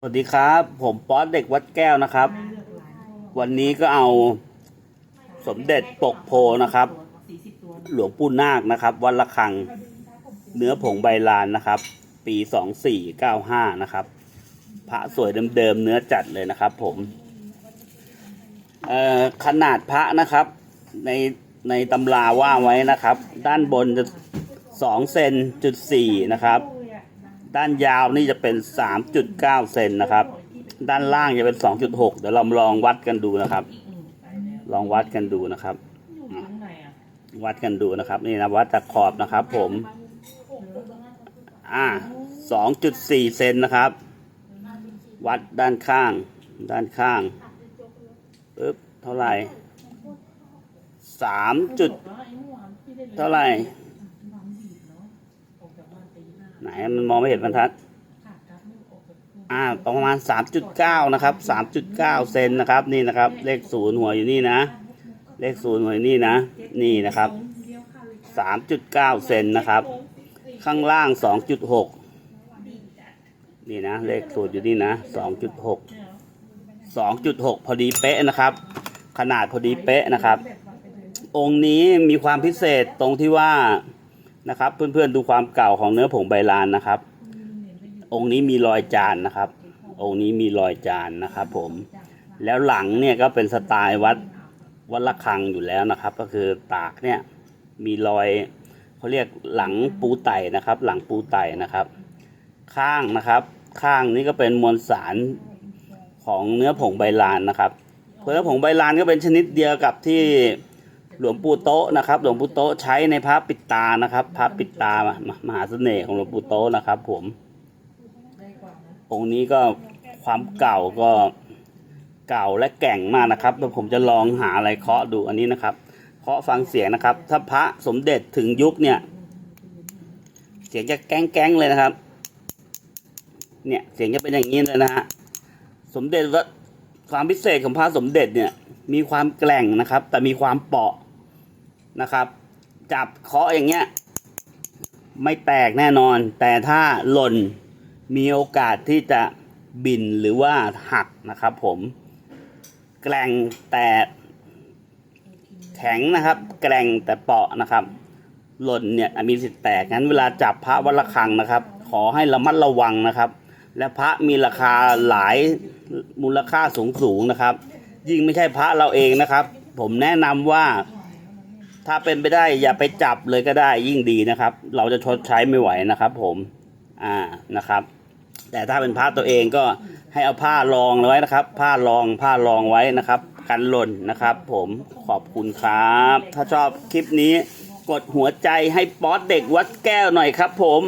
สวัสดีครับ ผมป๊อตเด็กวัดแก้วนะครับ วันนี้ก็เอาสมเด็จปกโพนะครับ หลวงปู่นาคนะครับ วัดละคังเนื้อผงใบลานนะครับ ปีสองสี่เก้าห้านะครับ พระสวยเดิมๆเนื้อจัดเลยนะครับ ผมเอ่อขนาดพระนะครับ ในในตำราว่าไว้นะครับ ด้านบนจะสองเซนจุดสี่นะครับ ด้านยาวนี่จะเป็น 3.9 เซนนะครับ ด้านล่างจะเป็น 2.6 เดี๋ยวเราลองวัดกันดูนะครับ ลองวัดกันดูนะครับ วัดกันดูนะครับ นี่นะวัดจากขอบนะครับ ผม อ่า 2.4 เซนนะครับ วัดด้านข้าง ด้านข้างปึ๊บเท่าไหร่ 3 จุด เท่าไหร่ ไหนมันมองไม่เห็นบรรทัด อ่าประมาณ 3.9 นะครับ 3.9 เซนนะครับ นี่นะครับ เลขศูนย์หัวอยู่นี่นะ เลขศูนย์หัวอยู่นี่นะ นี่นะครับ 3.9 เซนนะครับ ข้างล่าง 2.6 นี่นะ เลขศูนย์อยู่นี่นะ 2.6 2.6 พอดีเป๊ะนะครับ ขนาดพอดีเป๊ะนะครับ องค์นี้มีความพิเศษตรงที่ว่า นะครับ เพื่อนๆดูความเก่าของเนื้อผงใบลานนะครับ องค์นี้มีรอยจานนะครับ องค์นี้มีรอยจานนะครับ ผม แล้วหลังเนี่ยก็เป็นสไตล์วัดวัดระฆังอยู่แล้วนะครับ ก็คือตากเนี่ยมีรอยเขาเรียกหลังปูไต่นะครับ หลังปูไต่นะครับ ข้างนะครับ ข้างนี้ก็เป็นมวลสารของเนื้อผงใบลานนะครับเนื้อผงใบลานก็เป็นชนิดเดียวกับที่ หลวงปู่โต๊ะนะครับ หลวงปู่โต๊ะใช้ในพระปิดตานะครับ พระปิดตามมหาเสน่ห์ของหลวงปู่โต๊ะนะครับ ผม องค์นี้ก็ความเก่าก็เก่าและแก่งมากนะครับแล้วผมจะลองหาอะไรเคาะดูอันนี้นะครับ เคาะฟังเสียงนะครับ ถ้าพระสมเด็จถึงยุคเนี่ย เสียงจะแก้งแก้งๆเลยนะครับ เนี่ยเสียงจะเป็นอย่างนี้เลยนะฮะสมเด็จว่าความพิเศษของพระสมเด็จเนี่ยมีความแกร่งนะครับ แต่มีความเปราะ นะครับ จับเคาะอย่างเงี้ย ไม่แตกแน่นอน แต่ถ้าหล่นมีโอกาสที่จะบินหรือว่าหักนะครับผมแกร่งแต่แข็งนะครับ แกร่งแต่เปราะนะครับ หล่นเนี่ยมีสิทธิ์แตกงั้นเวลาจับพระวัดระฆังนะครับ ขอให้ระมัดระวังนะครับ และพระมีราคาหลายมูลค่าสูงสูงนะครับ ยิ่งไม่ใช่พระเราเองนะครับ ผมแนะนำว่า ถ้าเป็นไปได้อย่าไปจับเลยก็ได้ยิ่งดีนะครับ เราจะชดใช้ไม่ไหวนะครับ ผมอ่านะครับ แต่ถ้าเป็นผ้าตัวเองก็ให้เอาผ้ารองไว้นะครับ ผ้ารองผ้ารองไว้นะครับ กันหล่นนะครับ ผมขอบคุณครับ ถ้าชอบคลิปนี้กดหัวใจให้ป๊อตเด็กวัดแก้วหน่อยครับ ผม